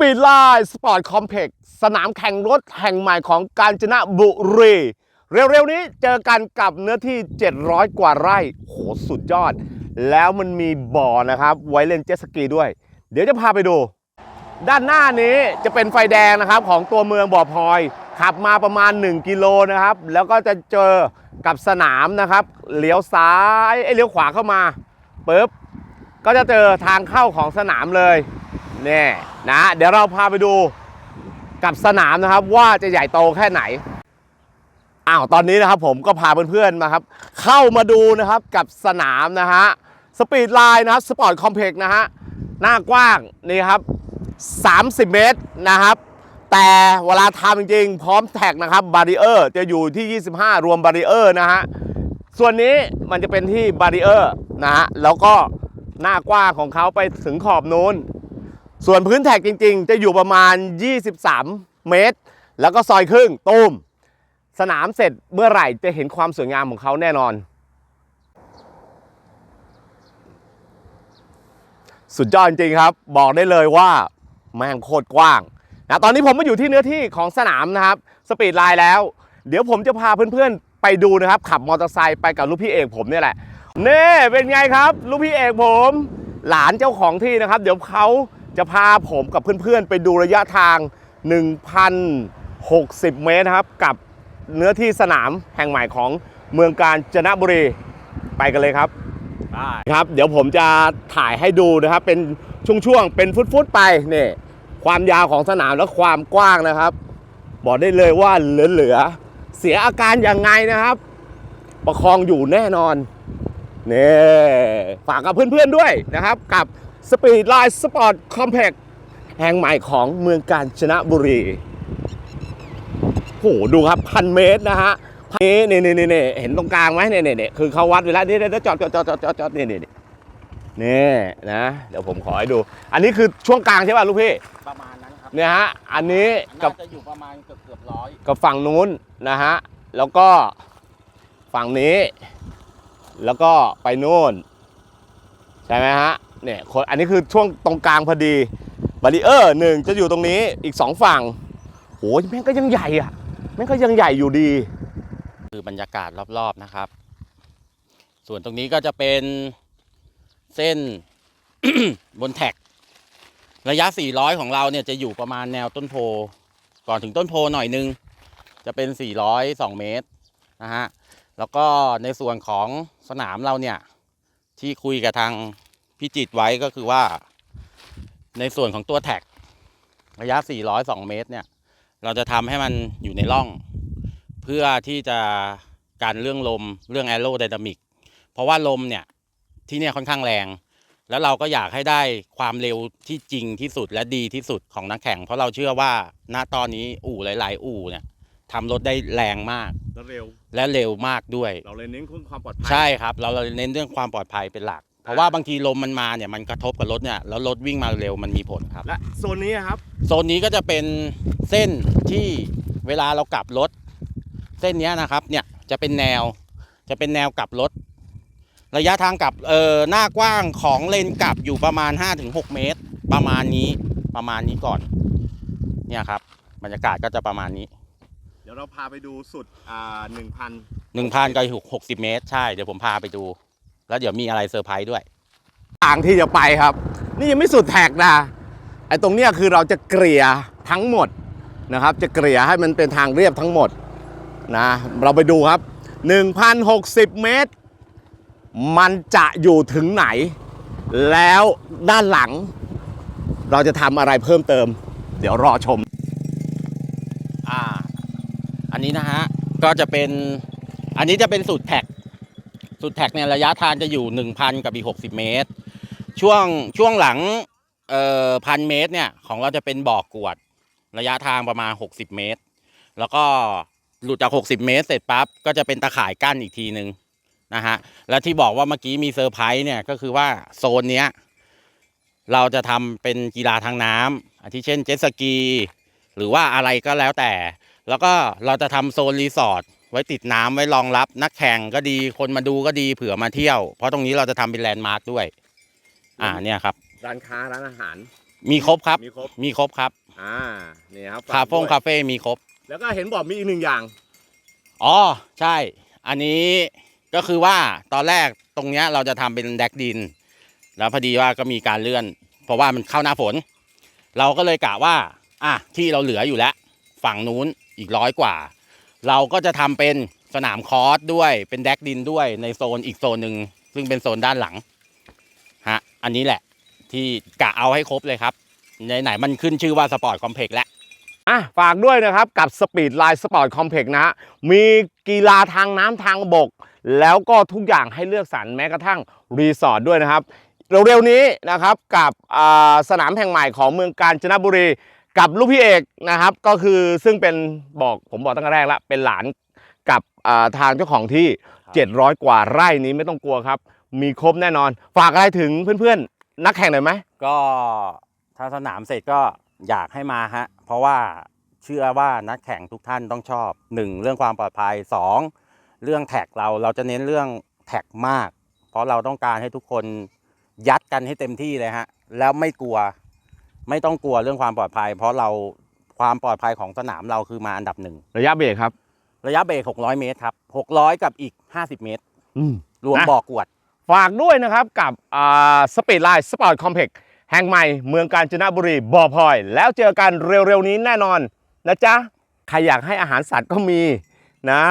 ปีดไลน์สปอร์ตคอมเพล็กซ์สนามแข่งรถแห่งใหม่ของกาญจนบุรี เร็วๆนี้เจอกันกับเนื้อที่ 700 กว่าไร่โหสุดยอด แล้วมันมีบ่อนะครับ ไว้เล่นเจ็ตสกีด้วย เดี๋ยวจะพาไปดู ด้านหน้านี้จะเป็นไฟแดงนะครับของตัวเมืองบ่อพลอย ขับมาประมาณ 1 กิโลนะครับ แล้วก็จะเจอกับสนามนะครับเลี้ยวซ้ายเอ้ยเลี้ยวขวาเข้ามาปุ๊บก็จะเจอทางเข้าของสนามเลย นี่นะเดี๋ยวเราพาไปดูกับสนามนะครับว่าจะใหญ่โตแค่ไหนอ้าวตอนนี้นะครับผมก็พาเพื่อนๆมาครับ เข้ามาดูนะครับกับสนามนะฮะสปีดไลน์นะครับสปอร์ตคอมเพล็กซ์นะฮะหน้ากว้างนี่ครับ 30 เมตรนะครับ แต่เวลาทำจริงๆ พร้อมแท็กนะครับบาริเออร์จะอยู่ที่ 25 รวมบาริเออร์นะฮะส่วนนี้มันจะเป็นที่บาริเออร์นะฮะแล้วก็หน้ากว้างของเขาไปถึงขอบนู้น ส่วนพื้นแท็กจริง ๆ จะอยู่ประมาณ 23 เมตร แล้วก็ซอยครึ่งตูมสนามเสร็จเมื่อไหร่จะเห็นความสวยงามของเขาแน่นอน สุดยอดจริงครับ บอกได้เลยว่าแม่งโคตรกว้างนะตอนนี้ผมมาอยู่ที่เนื้อที่ของสนามนะครับ สปีดไลน์แล้ว เดี๋ยวผมจะพาเพื่อนๆ ไปดูนะครับ ขับมอเตอร์ไซค์ไปกับลูกพี่เอกผมเนี่ยแหละเน่เป็นไงครับ ลูกพี่เอกผม หลานเจ้าของที่นะครับ เดี๋ยวเขา จะพาผมกับเพื่อนๆ ไปดูระยะทาง 1,060 เมตรนะครับ กับเนื้อที่สนามแห่งใหม่ของเมืองกาญจนบุรีไปกันเลยครับครับ เดี๋ยวผมจะถ่ายให้ดูนะครับ เป็นช่วงๆ เป็นฟุตๆไปนี่ความยาวของสนามและความกว้างนะครับ บอกได้เลยว่าเหลือๆเสียอาการยังไงนะครับ ประคองอยู่แน่นอนนี่ฝากกับเพื่อนๆด้วยนะครับ กับ Speed Line Sport Complex แห่งใหม่ของเมืองกาญจนบุรีโหดูครับพันเมตรนะฮะนี่นี่นี่นี่เห็นตรงกลางไหมเนี่ยเนี่ยเนี่ยคือเขาวัดไว้แล้วนี่เดี๋ยวจอดจอดจอดจอดจอดจอดนี่นี่นี่นี่นะเดี๋ยวผมขอให้ดู อันนี้คือช่วงกลางใช่ป่ะลูกพี่ประมาณนั้นครับเนี่ยฮะอันนี้กักับบจะอยู่ประมาณเกือบเกือบร้อยกับฝั่งนู้นนะฮะแล้วก็ฝั่งนี้ แล้วก็ไปนู่น ใช่ไหมฮะ เนี่ยคนอันนี้คือช่วงตรงกลางพอดีบาริเออร์หนึ่งจะอยู่ตรงนี้อีกสองฝั่งโอ้ยแม่งก็ยังใหญ่อะแม่งก็ยังใหญ่อยู่ดี คือบรรยากาศรอบๆนะครับ ส่วนตรงนี้ก็จะเป็นเส้นบนแท็ก ระยะ 400 ของเราเนี่ยจะอยู่ประมาณแนวต้นโพ ก่อนถึงต้นโพหน่อยนึง จะเป็น 402 เมตรนะฮะแล้วก็ในส่วนของสนามเราเนี่ย ที่คุยกับทาง พี่จิตรไว้ก็คือว่า ในส่วนของตัวแท็ก ระยะ 402 เมตรเนี่ย เราจะทำให้มันอยู่ในร่อง เพื่อที่จะการเรื่องลมเรื่องแอโรไดนามิกเพราะว่าลมเนี่ย ที่เนี่ยค่อนข้างแรง แล้วเราก็อยากให้ได้ความเร็วที่จริงที่สุดและดีที่สุดของนักแข่ง เพราะเราเชื่อว่าณตอนนี้อู่หลาย ๆ อู่เนี่ยทำรถได้แรงมาก แล้วเร็ว และเร็วมากด้วย เราเลยเน้นเรื่องความปลอดภัย ใช่ครับ เราเราเน้นเรื่องความปลอดภัยเป็นหลัก เพราะว่าบางทีลมมันมาเนี่ยมันกระทบกับรถเนี่ยแล้วรถวิ่งมาเร็วมันมีผลครับ และโซนนี้ครับ โซนนี้ก็จะเป็นเส้นที่เวลาเรากลับรถ เส้นเนี้ยนะครับเนี่ยจะเป็นแนวจะเป็นแนวกลับรถ ระยะทางกลับเอ่อหน้ากว้างของเลนกลับอยู่ประมาณ 5-6 เมตร ประมาณนี้ประมาณนี้ก่อนเนี่ยครับบรรยากาศก็จะประมาณนี้ เดี๋ยวเราพาไปดูสุดอ่าหนึ่งพัน1,000กับหกสิบเมตร ใช่ เดี๋ยวผมพาไปดู แล้วเดี๋ยวมีอะไรเซอร์ไพรส์ด้วยทางที่จะไปครับ นี่ยังไม่สุดแท็กนะไอ้ตรงเนี้ยคือเราจะเกลี่ยทั้งหมดนะครับ จะเกลี่ยให้มันเป็นทางเรียบทั้งหมดนะเราไปดูครับ 1,060 เมตร มันจะอยู่ถึงไหน แล้วด้านหลัง เราจะทำอะไรเพิ่มเติม เดี๋ยวรอชมอ่าอันนี้นะฮะก็จะเป็นอันนี้จะเป็นสูตรแท็ก สูตรแท็กเนี่ยระยะทางจะอยู่ 1,000 กับอีก 60 เมตร ช่วงช่วงหลังเอ่อพันเมตรเนี่ยของเราจะเป็นบ่อกวด ระยะทางประมาณ 60 เมตร แล้วก็หลุดจาก 60 เมตร เสร็จปั๊บก็จะเป็นตะข่ายกั้นอีกทีหนึ่งนะฮะแล้วที่บอกว่าเมื่อกี้มีเซอร์ไพรส์เนี่ยก็คือว่าโซนเนี้ยเราจะทำเป็นกีฬาทางน้ำอาทิเช่นเจ็ตสกี หรือว่าอะไรก็แล้วแต่ แล้วก็เราจะทำโซนรีสอร์ท ไว้ติดน้ำไว้รองรับนักแข่งก็ดีคนมาดูก็ดีเผื่อมาเที่ยว เพราะตรงนี้เราจะทำเป็นแลนด์มาร์คด้วย อ่าเนี่ยครับ ร้านค้าร้านอาหาร มีครบครับ มีครบมีครบครับ อ่านี่ครับคาเฟ่ฝกด้วยคาเฟ่มีครบ แล้วก็เห็นบอกมีอีกหนึ่งอย่างอ๋อใช่ อันนี้ก็คือว่าตอนแรกตรงเนี้ยเราจะทำเป็นแดกดิน แล้วพอดีว่าก็มีการเลื่อน เพราะว่ามันเข้าหน้าฝน เราก็เลยกะว่า อะที่เราเหลืออยู่แล้ว ฝั่งนู้นอีกร้อยกว่า เราก็จะทำเป็นสนามคอร์สด้วยเป็นแดกดินด้วยในโซนอีกโซนหนึ่งซึ่งเป็นโซนด้านหลังฮะอันนี้แหละที่กะเอาให้ครบเลยครับไหนมันขึ้นชื่อว่าสปอร์ตคอมเพล็กซ์แล้วอะฝากด้วยนะครับกับ Speed Line Sport Complex นะฮะมีกีฬาทางน้ำทางบก แล้วก็ทุกอย่างให้เลือกสรรแม้กระทั่งรีสอร์ทด้วยนะครับเร็วๆนี้นะครับกับสนามแห่งใหม่ของเมืองกาญจนบุรี กับลูกพี่เอกนะครับ ก็คือซึ่งเป็นบอกผมบอกตั้งแต่แรกล้วเป็นหลานกับทางเจ้าของที่ 700 กว่าไร่นี้ไม่ต้องกลัวครับ มีครบแน่นอน ฝากอะไรถึงเพื่อนๆ นักแข่งหน่อยไหมก็ถ้าสนามเสร็จก็อยากให้มาฮะเพราะว่าเชื่อว่านักแข่งทุกท่านต้องชอบ 1. เรื่องความปลอดภัย 2. เรื่องแท็กเราเราจะเน้นเรื่องแท็กมาก เพราะเราต้องการให้ทุกคนยัดกันให้เต็มที่เลยฮะแล้วไม่กลัว ไม่ต้องกลัวเรื่องความปลอดภัย เพราะเราความปลอดภัยของสนามเราคือมาอันดับหนึ่งระยะเบรกครับ ระยะเบรก600 เมตรครับ600 กับอีก 50 เมตร อืม รวมนะ บ่อกวด ฝากด้วยนะครับกับสปีดไลน์สปอร์ตคอมเพล็กซ์แห่งใหม่เมืองกาญจนบุรีบ่อพลอย แล้วเจอกันเร็วๆนี้แน่นอนนะจ๊ะ ใครอยากให้อาหารสัตว์ก็มีนะ